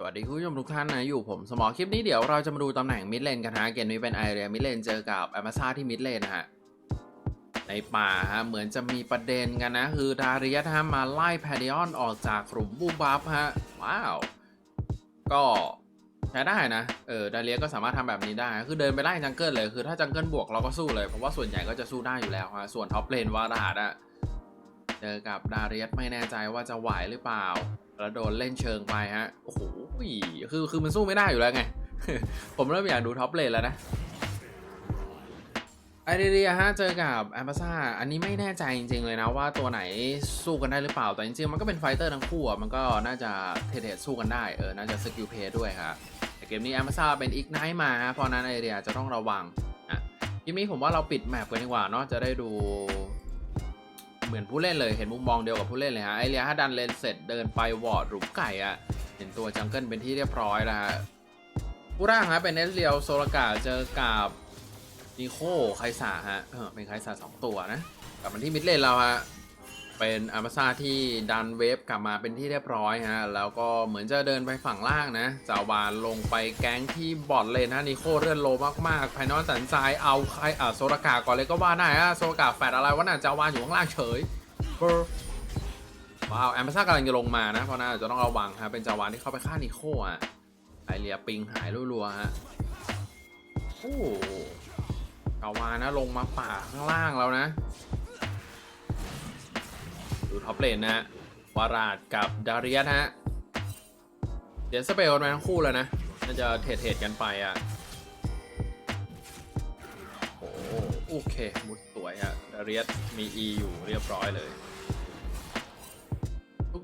สวัสดีคุณผู้ชมทุกท่านนะ อยู่ผมสมอคลิปนี้เดี๋ยวเราจะมาดูตำแหน่งมิดเลนกันฮะเกมนี้เป็นไอเรียมิดเลนเจอกับแอม z ซาที่มิดเลนนะฮะในป่าฮะเหมือนจะมีประเด็นกันนะ คือดาริยัตฮะมาไล่แพดิออนออกจากกลุ่มบูบัฟฮะว้าว ก็ใช้ได้นะเออดาริยัตก็สามารถทำแบบนี้ได้ คือเดินไปไล่จังเกิลเลยคือถ้าจังเกิลบวกเราก็สู้เลยเพราะว่าส่วนใหญ่ก็จะสู้ได้อยู่แล้วฮะส่วนท็อปเลนวาราดะเจอกับดาริยัตไม่แน่ใจว่าจะไหวหรือเปล่าแล้วโดนเล่นเชิงไปฮะโอ้โห คือคือมันสู้ไม่ได้อยู่แล้วไง ผมเริ่มอยากดูท็อปเลนแล้วนะไอเดียฮะเจอกับแอมบาซ่าอันนี้ไม่แน่ใจจริงๆเลยนะว่าตัวไหนสู้กันได้หรือเปล่า แต่จริงๆ มันก็เป็นไฟเตอร์ทั้งคู่มันก็น่าจะเทเทสู้กันได้เออน่าจะสกิลเพย์ด้วยครับแต่เกมนี้แอมบาซ่าเป็นอีกไนท์มาฮะเพราะนั้นไอเดียจะต้องระวังอะทีนี้ผมว่าเราปิดแมปกันดีกว่าเนาะจะได้ดู เหมือนผู้เล่นเลยเห็นมุมมองเดียวกับผู้เล่นเลยฮะไอเรียถ้าดันเลนเสร็จเดินไปวอร์ดหลุมไก่อะ เห็นตัวจังเกิลเป็นที่เรียบร้อยแล้วฮะผู้ร่างฮะเป็นเนสเรียวโซลกาเจอกับนิโคไคซาฮะเออเป็นไคซาสองตัวนะ กลับมาที่มิดเลนเราฮะเป็นอามาซาที่ดันเวฟกลับมาเป็นที่เรียบร้อยฮะ แล้วก็เหมือนจะเดินไปฝั่งล่างนะจาวานลงไปแก๊งที่บอดเลนฮะนิโคเลื่อนโลมากๆภายนอกสันทรายเอาใครอะโซลกาก่อนเลยก็ว่าได้ฮะโซลกาแฟดอะไรวะน่ะจาวานอยู่ข้างล่างเฉยเบอร์ ว้าวแอมบาซ่ากำลังจะลงมานะ เพราะน่าจะต้องระวังฮะเป็นจาวานที่เข้าไปฆ่านิโคอะไอเรียปิงหายรัวๆฮะโอ้จาวานนะลงมาป่าข้างล่างแล้วนะ ดูท็อปเลนนะฮะวาราดกับดาริยัสฮะเดี๋ยวสเปลมาทั้งคู่แล้วนะน่าจะเทรดเทกันไปอะโอ้โอเคมุดสวยอะดาริยัสมี E อยู่เรียบร้อยเลย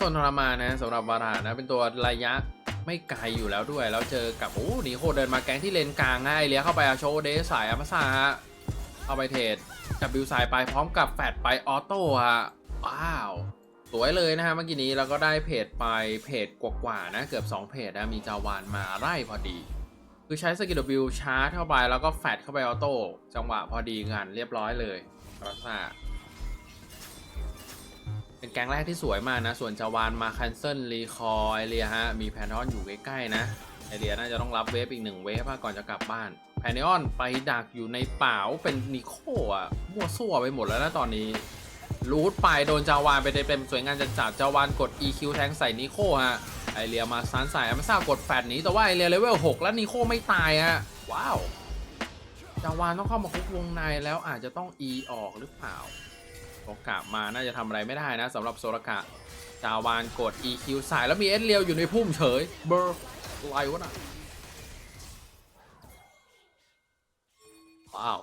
ทุกคนทรมานนะสำหรับวารานะเป็นตัวระยะไม่ไกลอยู่แล้วด้วย แล้วเจอกับโอ้หนีโคเดินมาแก๊งที่เลนกลางง่ายเลี้ยเข้าไปอาโชเดสายอามาซาฮะเข้าไปเทรดจับบิวสายไปพร้อมกับแฟดไปออโต้ฮะว้าวสวยเลยนะฮะเมื่อกี้นี้เราก็ได้เพจไปเพจกว่าๆนะเกือบ 2 เพจนะมีจาวานมาไล่พอดี คือใช้สกิลบิลชาร์จเข้าไปแล้วก็แฟดเข้าไปออโต้จังหวะพอดีกันเรียบร้อยเลยรักษา แก๊งแรกที่สวยมากนะ ส่วนจาวานมาคันเซิลรีคอไอเรียฮะ มีแพนทอนอยู่ใกล้ๆนะ ไอเรียน่าจะต้องรับเวฟอีกหนึ่งเวฟก่อนจะกลับบ้าน แพนออนไปดักอยู่ในป่าเป็นนิโคอะ มั่วซั่วไปหมดแล้วนะตอนนี้ รูทไปโดนจาวานไปเต็มๆสวยงามจัดจัดจาวานกด EQ แทงใส่นิโคฮะ ไอเรียมาซันใส่อามาซ่ากดแฟดหนี้แต่ว่าไอเรียเลเวล6แล้วนิโคไม่ตายฮะ ว้าว จาวานต้องเข้ามาคุกวงในแล้วอาจจะต้อง E ออกหรือเปล่า โอกาสมาน่าจะทำอะไรไม่ได้นะสำหรับโซลกะจาวานกด EQ ใส่แล้วมีเอสเรียวอยู่ในพุ่มเฉย เบอร์ไรวะน่ะว้าว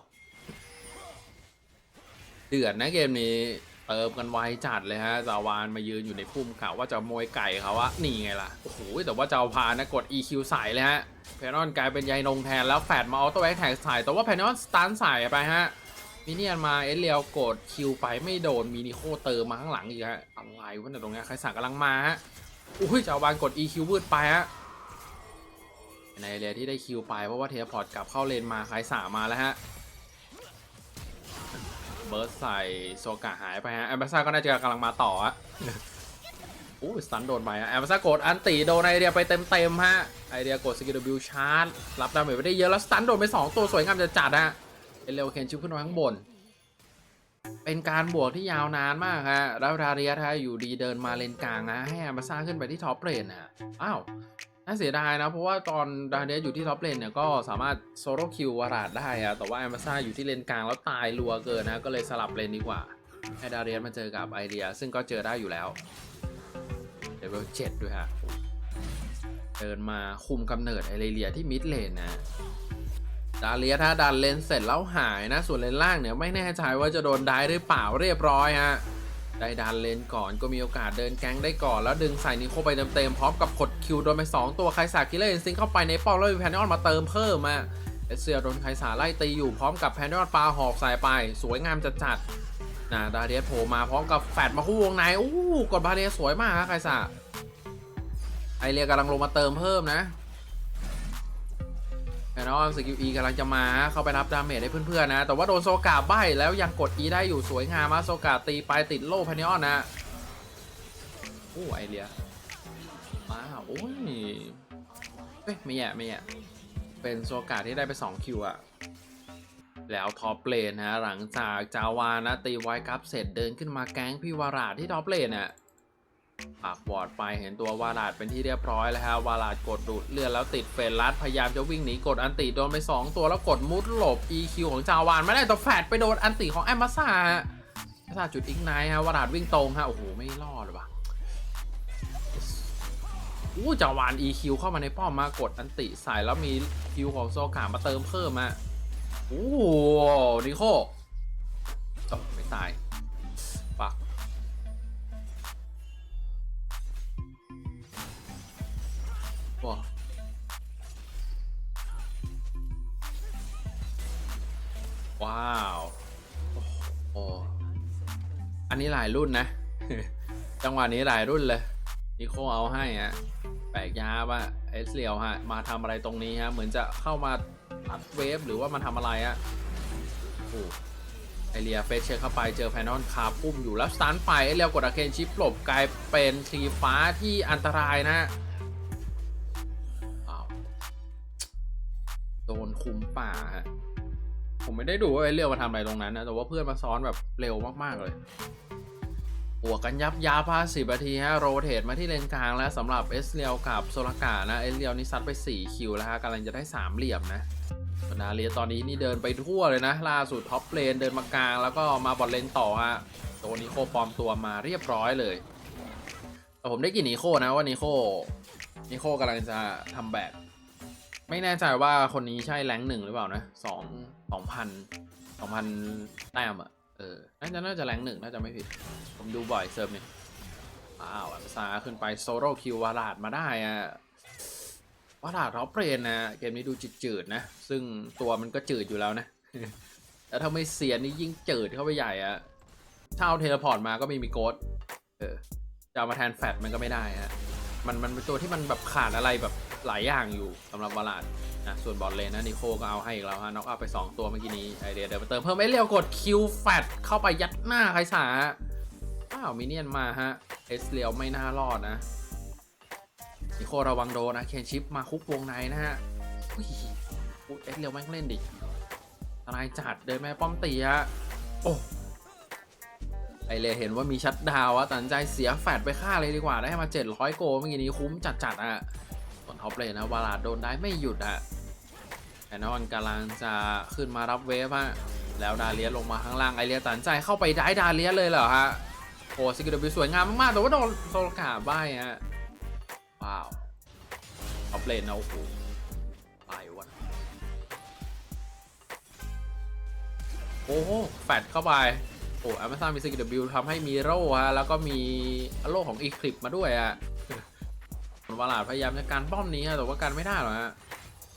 เดือดนะเกมนี้เติมกันไวจัดเลยฮะจาวานมายืนอยู่ในพุ่มเขาวว่าจะมวยไก่เขาวะนี่ไงล่ะ โอ้โห แต่ว่าจาวานนะกด EQ ใส่เลยฮะ แพนออนกลายเป็นยายนงแทนแล้วแฟดมาออโต้แบ็กแท็กใส่แต่ว่าแพนออนสตันใส่ไปฮะ มิเนียนมาเอสเลียวกดคิวไปไม่โดนมินิโคเติมมาข้างหลังอีกฮะอะไรวะเนี่ยตรงเนี้ยใครสั่งกำลังมาฮะอุ้ยจาวานกด EQ วืดไปฮะในเรียที่ได้คิวไปเพราะว่าเทพอร์ตกลับเข้าเลนมาใครสามาแล้วฮะเบิร์ดใส่โซกะหายไปฮะแอมบาซ่าก็น่าจะกำลังมาต่ออะอู้สตันโดนไปฮะแอมบาซ่ากดอันตีโดนไอเดียไปเต็มๆฮะไอเดียกดสกิลบิลชาร์จรับดาเมจไปได้เยอะแล้วสตันโดนไป 2 ตัวสวยงามจะจัดฮะ เอเลวเคนชิปขึ้นมาข้างบน เป็นการบวกที่ยาวนานมากฮะแล้วดาเรียฮะอยู่ดีเดินมาเลนกลางนะให้แอมบาซ่าขึ้นไปที่ท็อปเลนนะอ้าวน่าเสียดายนะ เพราะว่าตอนดาเรียอยู่ที่ท็อปเลนเนี่ยก็สามารถโซโลคิววาราดได้อะแต่ว่าแอมบาซ่าอยู่ที่เลนกลางแล้วตายรัวเกินนะ ก็เลยสลับเลนดีกว่าให้ดาเรียมาเจอกับไอเดีย ซึ่งก็เจอได้อยู่แล้วเลเวลเจ็ดด้วยฮะเดินมาคุมกำเนิดไอเรียที่มิดเลนนะ ดาเลียถ้าดันเลนเสร็จแล้วหายนะ ส่วนเลนล่างเนี่ยไม่แน่ใจว่าจะโดนได้หรือเปล่าเรียบร้อยฮะได้ดันเลนก่อนก็มีโอกาสเดินแก๊งได้ก่อนแล้วดึงใส่นิโคไปเต็มๆพร้อมกับกดคิวโดนไป 2 ตัวไคสาคิเลนซิงเข้าไปในป้อมแล้วมีแพนนอนมาเติมเพิ่มมาเอเซียโดนไคสาไล่ตีอยู่พร้อมกับแพนนอนปลาหอกใส่ไป สวยงามจัดจัดๆนะดาเดียโผล่มาพร้อมกับแฟดมาคู่วงในอู้กดบาเดียสวยมากครับไคสาไอเรียกำลังลงมาเติมเพิ่มนะ แพนนอนสกิลอีกำลังจะมาเข้าไปรับดาเมจให้เพื่อนๆนะ แต่ว่าโดนโซกาใบแล้วยังกด E ได้อยู่สวยงามมากโซกาตีไปติดโล่แพนนออนนะโอ้ไอเรียว้าโอ้ยเฮ้ยไม่แย่ไม่แย่เป็นโซกาที่ได้ไป2คิวอะแล้วท็อปเลนนะหลังจากจาวานะตีไวกับเสร็จเดินขึ้นมาแก๊งพี่วาราที่ท็อปเลนเนี่ย ปากวอดไปเห็นตัววาราดเป็นที่เรียบร้อยแล้วฮะวาราดกดดูดเลือดแล้วติดเฟรลัดพยายามจะวิ่งหนีกดอันติโดนไป 2 ตัวแล้วกดมุดหลบ EQ ของจาวานไม่ได้แต่แฟดไปโดนอันติของแอมมาซาฮะแอมมาซาจุดอีกไนท์ฮะวาราดวิ่งตรงฮะโอ้โหไม่รอดว่ะอู้จาวาน EQ เข้ามาในป้อมมากดอันติใส่แล้วมีคิวของโซกามาเติมเพิ่มมาอู้นิโคจบไม่ตาย ว้าว้าว โอ้โหอันนี้หลายรุ่นนะ จังหวะนี้หลายรุ่นเลยนิโคเอาให้ฮะ แปลกยาว่าเอสเรียวฮะ มาทำอะไรตรงนี้ฮะ เหมือนจะเข้ามาตัดเวฟหรือว่ามันทำอะไรอะโอ้ไอเรียเฟสเช็คเข้าไปเจอแพนนอนคาปุ่มอยู่แล้วสตันไปไอเรียวกดอาเคนชิปหลบกลายเป็นสีฟ้าที่อันตรายนะ โดนคุมป่าฮะผมไม่ได้ดูว่าไอ้เรียวมาทำอะไรตรงนั้นนะแต่ว่าเพื่อนมาซ้อนแบบเร็วมากๆเลยบวกกันยับยับพาสิบนาทีฮะโรเทตมาที่เลนกลางแล้วสำหรับเอสเรียวกับโซลากานะเอสเรียวนี่ซัดไป 4 คิวแล้วฮะกำลังจะได้ 3 เหลี่ยมนะส่วนาเรียตอนนี้นี่เดินไปทั่วเลยนะ ล่าสุดท็อปเลนเดินมากลาง แล้วก็มาบอลเลนต่อฮะตัวนิโคปลอมตัวมาเรียบร้อยเลยแต่ผมได้กินนิโคนะว่านิโคนิโคกำลังจะทำแบก ไม่แน่ใจว่าคนนี้ใช่แรงค์หนึ่งหรือเปล่านะสองสองพันสองพันแต้มอะเออน่าจะน่าจะแรงค์หนึ่งน่าจะไม่ผิด ผมดูบ่อยเซิร์ฟนี่ว้าวอัลซาขึ้นไปโซโล่คิววาลาดมาได้อะวาลาดท็อปเรนนะเกมนี้ดูจืดๆนะ ซึ่งตัวมันก็จืดอยู่แล้วนะแล้วถ้าไม่เสียนี่ยิ่งจืดเข้าไปใหญ่อะถ้าเอาเทเลพอร์ตมาก็ไม่มีโกดเออจะเอามาแทนแฟตมันก็ไม่ได้ฮะมันมันเป็นตัวที่มันแบบขาดอะไรแบบ หลายอย่างอยู่สำหรับวาลาดนะส่วนบอลเลนนะนิโคก็เอาให้อีกแล้วฮะน็อกอัพไป 2 ตัวเมื่อกี้นี้ไอเดียเดินมาเติมเพิ่มไอเรียวกดคิวแฟตเข้าไปยัดหน้าใครสาอ้าวมิเนียนมาฮะเอสเรียวไม่น่ารอดนะนิโคระวังโดนนะเคนชิปมาคุกวงในนะฮะอุ้ยอุ๊ยเอสเรียวแม่งเล่นดิทนายจัดเดินแมาป้อมตีฮะโอ้ไอเลเห็นว่ามีชัดดาวอะตัดใจเสียแฟดไปฆ่าเลยดีกว่าได้มา 700 โกเมื่อกี้นี้คุ้มจัดๆอะ อปเลยนะวาลาดโดนได้ไม่หยุดอะแอนนอนกำลังจะขึ้นมารับเวฟฮะแล้วดาเลียสลงมาข้างล่างไอเลียตัดสินใจเข้าไปได้ดาเลียสเลยเหรอฮะโอ้สกิลบิสวยงามมากๆแต่ว่าโดนโซลกาบ้ายฮะว้าวท็อปเลนนะโอ้โหไปวะโอ้โหแฟดเข้าไปโอ้อ m ม z o n มีสกิลบิลทำให้มีโร่ฮะแล้วก็มีโล่ของอีคลิปมาด้วยอะ วาลาดพยายามจะการป้อมนี้ฮะแต่ว่าการไม่ได้หรอกฮะ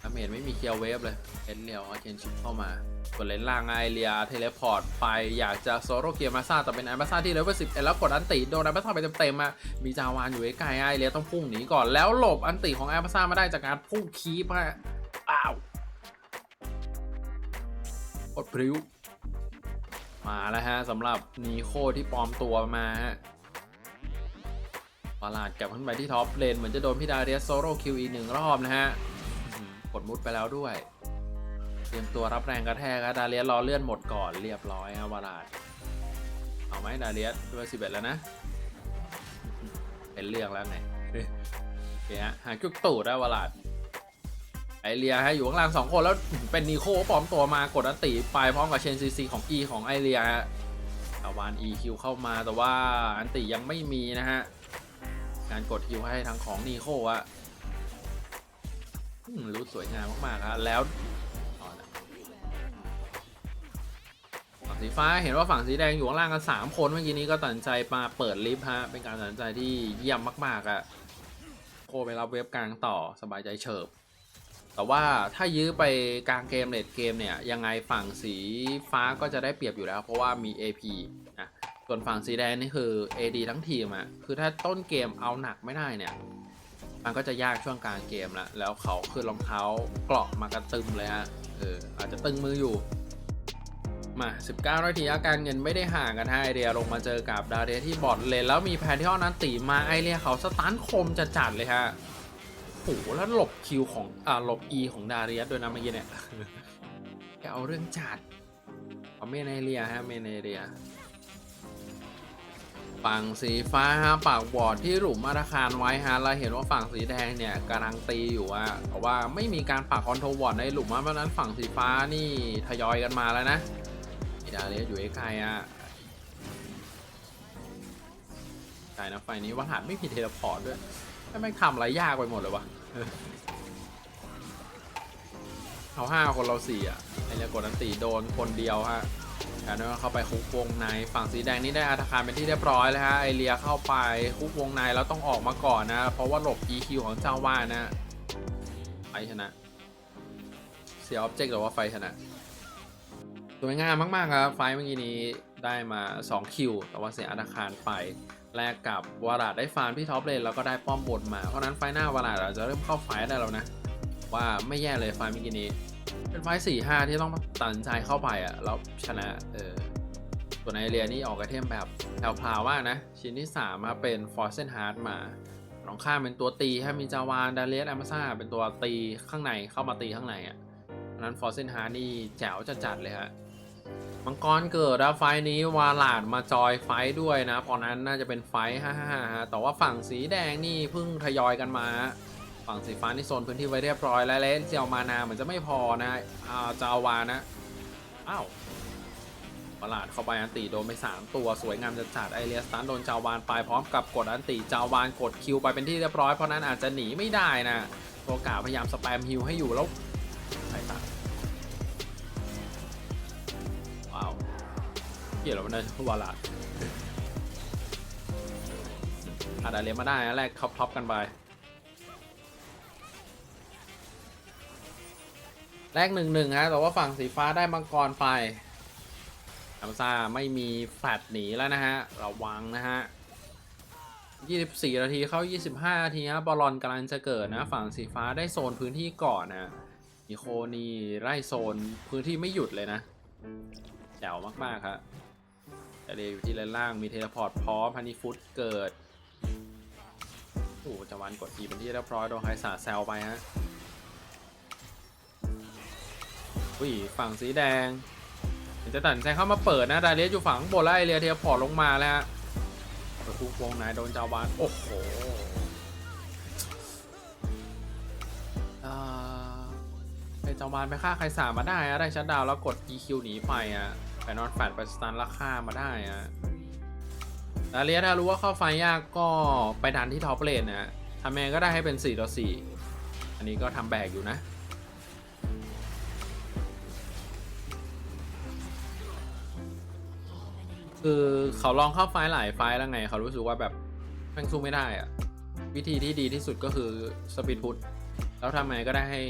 ดาเมจไม่มีเคียวเวฟเลยเอ็นเลียวเอาเคนชิปเข้ามาส่วนเลนล่างไอเรียเทเลพอร์ตไปอยากจะโซโลเกียมาซาแต่เป็นไอมาซาที่เลเวลสิบเอ็ดแล้วกดอันติโดนไอมาซาไปเต็มๆอะมีจาวานอยู่ใกล้ๆไอเรียต้องพุ่งหนีก่อนแล้วหลบอันติของไอมาซามาได้จากการพุ่งคีปฮะอ้าวกดพริ้วมาแล้วฮะสำหรับนีโคที่ปลอมตัวมาฮะ ปาลาดกลับขึ้นไปที่ท็อปเลนเหมือนจะโดนพี่ดาเรียสโซโล่คิวอีกหนึ่งรอบนะฮะกดมุดไปแล้วด้วย เตรียมตัวรับแรงกระแทกครับดาเรียสรอเลื่อนหมดก่อนเรียบร้อยครับวาลาดเอาไหมดาเรียสด้วยสิบเอ็ดแล้วนะ เป็นเรื่องแล้วไงโอเคฮะหาจุกตูดได้วาลาดไอเรียฮะอยู่ข้างล่างสองคนแล้วเป็นนีโคปลอมตัวมากดอันติไปพร้อมกับเชนซีซีของ E ของไอเรียฮะตะวัน EQ เข้ามาแต่ว่าอันติยังไม่มีนะฮะ การกดฮิวให้ทางของนีโคอะรู้สวยงามมากๆครับแล้วฝั่งสีฟ้าเห็นว่าฝั่งสีแดงอยู่ข้างล่างกันสามคนเมื่อกี้นี้ก็ตัดใจมาเปิดลิฟต์ฮะเป็นการตัดใจที่เยี่ยมมากๆอะโคไปรับเว็บกลางต่อสบายใจเฉิบแต่ว่าถ้ายื้อไปกลางเกมเลดเกมเนี่ยยังไงฝั่งสีฟ้าก็จะได้เปรียบอยู่แล้ว เพราะว่ามี AP ส่วนฝั่งสีแดงนี่คือ AD ทั้งทีมอะคือถ้าต้นเกมเอาหนักไม่ได้เนี่ย มันก็จะยากช่วงกลางเกมละแล้วเขาคือรองเท้าเกราะมากระตึมเลยฮะเอออาจจะตึงมืออยู่ มา 19 นาทีอาการเงินไม่ได้ห่างกันฮะไอเรียลงมาเจอกับดาเรียที่บอดเลนแล้วมีแพนที่ออนั้นตีมาไอเรียเขาสตาร์ทคมจะจัดเลยฮะโอ้โหแล้วหลบคิวของอ่าหลบ E ของดาเรียสด้วยนะเมื่อกี้เนี่ยแกเอาเรื่องจัดเอาเมเนเรียฮะเมเนเรีย ฝั่งสีฟ้าฮะปากบอร์ดที่หลุมอาคารไว้ฮะเราเห็นว่าฝั่งสีแดงเนี่ยกำลังตีอยู่อะเพราะว่าไม่มีการปักคอนโทรลบอร์ดในหลุมอะเพราะนั้นฝั่งสีฟ้านี่ทยอยกันมาแล้วนะอีดาเลียอยู่ไกลๆอะใช่นะไฟนี้วัฒนไม่มีเทเลพอร์ตด้วยไม่ไม่งทำอะไรยากไปหมดเลยวะเอาห้าคนเราสี่อะไอเรียกดอันตีโดนคนเดียวฮะ การนั้นเข้าไปคุกวงในฝั่งสีแดงนี่ได้อาคารเป็นที่เรียบร้อยแล้วฮะไอเรียเข้าไปคุกวงในแล้วต้องออกมาก่อนนะ เพราะว่าหลบ EQ ของเจ้าว่านะไฟชนะ เสียออบเจกต์หรือว่าไฟชนะสวยงามมาก ๆ ครับ ไฟเมื่อกี้นี้ได้มา 2 คิว แต่ว่าเสียอาคารไปแลกกับวาราดได้ฟาร์มที่ท็อปเลนแล้วก็ได้ป้อมบนมา เพราะนั้นไฟหน้าวาราดอาจะเริ่มเข้าไฟได้แล้วนะ ว่าไม่แย่เลยไฟเมื่อกี้นี้ เป็นไฟสี่ห้าที่ต้องตัดสินใจเข้าไปอะแล้วชนะเออส่วนไอเรียนี่ออกไอเทมแบบแถวๆว่านะ ชิ้นที่3มาเป็นฟอร์เซนฮาร์ดมาน้องข้ามเป็นตัวตีถ้ามีจาวานดาเลียสแอมซ่าเป็นตัวตีข้างในเข้ามาตีข้างในอะนั้นฟอร์เซนฮาร์ดนี่แจ๋วจะจัดเลยฮะมังกรเกิดแล้วไฟนี้วาลาดมาจอยไฟด้วยนะเพราะนั้นน่าจะเป็นไฟห้าห้าฮะแต่ว่าฝั่งสีแดงนี่เพิ่งทยอยกันมา ฝั่งสีฟ้านี่โซนพื้นที่ไว้เรียบร้อยแล้วเลนเจียวมานาเหมือนจะไม่พอนะอาจาวานะ อ้าวประหลาดเข้าไปอันติโดนไป 3 ตัวสวยงามจะจัดไอเรียสตันโดนจาวานไปพร้อมกับกดอันติจาวานกดคิวไปเป็นที่เรียบร้อยเพราะนั้นอาจจะหนีไม่ได้นะโอกาสพยายามสแปมฮิวให้อยู่แล้วไปตัดว้าวเกี่ยวแล้วมันได้วาลาดอาดาเรียมาได้แรกท็อปท็อปกันไป แรกหนึ่งหนึ่งฮะแต่ว่าฝั่งสีฟ้าได้มังกรไปอัมซาไม่มีแฟลตหนีแล้วนะฮะระวังนะฮะ 24 นาทีเข้า 25 นาทีฮะบอลลอนกำลังจะเกิดนะ ฝั่งสีฟ้าได้โซนพื้นที่ก่อนนะอีโคนี่ไล่โซนพื้นที่ไม่หยุดเลยนะแจ๋วมากๆครับแต่เดอยู่ที่เลนล่างมีเทเลพอร์ตพร้อมพันนิฟุตเกิดโอ้โหจาวันกดทีเป็นที่เรียบร้อยโดนไฮสาแซลไปฮะ อุ้ยฝั่งสีแดงเห็นจะตัดสินใจเข้ามาเปิดนะดาเลียสอยู่ฝั่งข้างบนแล้วไอเรียเทียพอร์ตลงมาแล้วฮะเปิดทุกวงไหนโดนจาวานโอ้โหอ่าไอจาวานไปฆ่าใครสามมาได้อะได้ชัดดาวแล้วกด EQ หนีไปอะไปนอนแฟดไปสตันแล้วฆ่ามาได้อะดาเลียถ้ารู้ว่าเข้าไฟยากก็ไปดันที่ท็อปเลนนะฮะทำเองก็ได้ให้เป็น4ต่อ4อันนี้ก็ทำแบกอยู่นะ คือเขาลองเข้าไฟล์หลายไฟล์แล้วไง เขารู้สึกว่าแบบแม่งสู้ไม่ได้อะวิธีที่ดีที่สุดก็คือสปีดพุทแล้วทำไงก็ได้ให้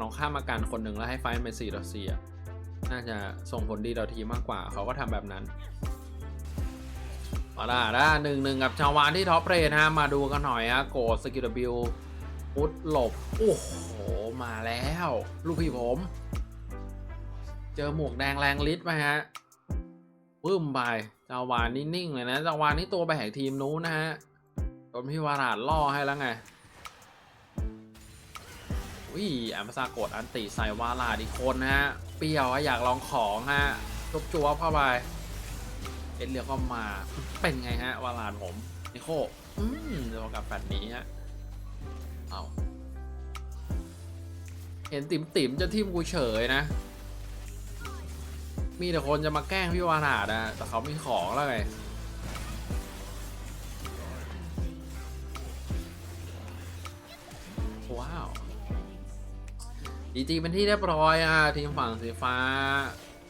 ลองข้ามมากันคนหนึ่งแล้วให้ไฟล์เป็น4ต่อ4อะน่าจะส่งผลดีต่อทีมมากกว่า เขาก็ทำแบบนั้นมาละด้หนึ่งหนึ่งกับชาววานที่ท็อปเรนะฮะมาดูกันหน่อยฮะโกดสกิลบิลพุทหลบ โอ้โห มาแล้ว ลูกพี่ผม เจอหมวกแดงแรงฤทธิ์ไหมฮะ ปึ้มไปจาวานนี่นิ่งเลยนะจาวานนี่ตัวแบกทีมนู้นนะฮะโดนพี่วาราดล่อให้แล้วไงวิแอมซากดอันติใส่วาราดอีกคนนะฮะ เปรี้ยวอะอยากลองของฮะจบจัวเข้าไปเอ็นเรียก็มาเป็นไงฮะวาราดผมนิโคอืมเดี๋ยวกับแฟนนี้ฮะเอาเห็นติ๋มติ๋มๆจะทิมกูเฉยนะ มีแต่คนจะมาแกล้งพี่วานาดอะแต่เขามีของแล้วไงว้าวดีจีเป็นที่เรียบร้อยอะทีมฝั่งสีฟ้า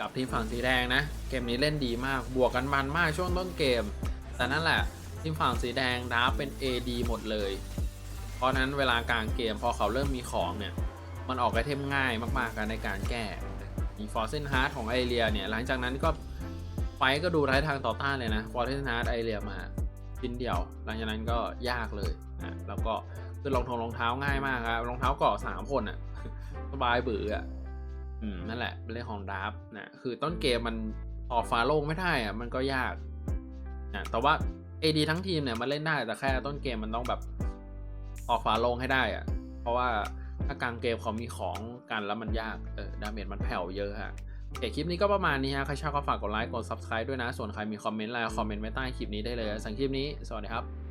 กับทีมฝั่งสีแดงนะ เกมนี้เล่นดีมากบวกกันมันมากช่วงต้นเกม แต่นั่นแหละทีมฝั่งสีแดงดับเป็น AD หมดเลย เพราะนั้นเวลากลางเกมพอเขาเริ่มมีของเนี่ย มันออกไอเทมง่ายมากๆกันในการแก้ ฟอร์เซนฮาร์ดของไอเรียเนี่ยหลังจากนั้นก็ไฟก็ดูไร้ทางต่อต้านเลยนะฟอร์เซนฮาร์ดไอเรียมาชิ้นเดียว หลังจากนั้นก็ยากเลยอะแล้วก็คือรองทงรองเท้าง่ายมากครับรองเท้าเกาะสามคนอะสบายเบื่ออะอืมนั่นแหละเป็นเรื่องของดับนะคือต้นเกมมันออกฟ้าโล่งไม่ได้อะมันก็ยากนะแต่ว่า AD ทั้งทีมเนี่ยมันเล่นได้แต่แค่ต้นเกมมันต้องแบบออกฟ้าโล่งให้ได้อะเพราะว่า ถ้ากลางเกมเขามีของกันแล้วมันยาก เออ ดาเมจมันแผ่วเยอะฮะโอเคคลิปนี้ก็ประมาณนี้ฮะ ใครชอบก็ฝากกดไลค์ กด subscribe ด้วยนะ ส่วนใครมีคอมเมนต์อะไรคอมเมนต์ไว้ใต้คลิปนี้ได้เลย สังคลิปนี้ สวัสดีครับ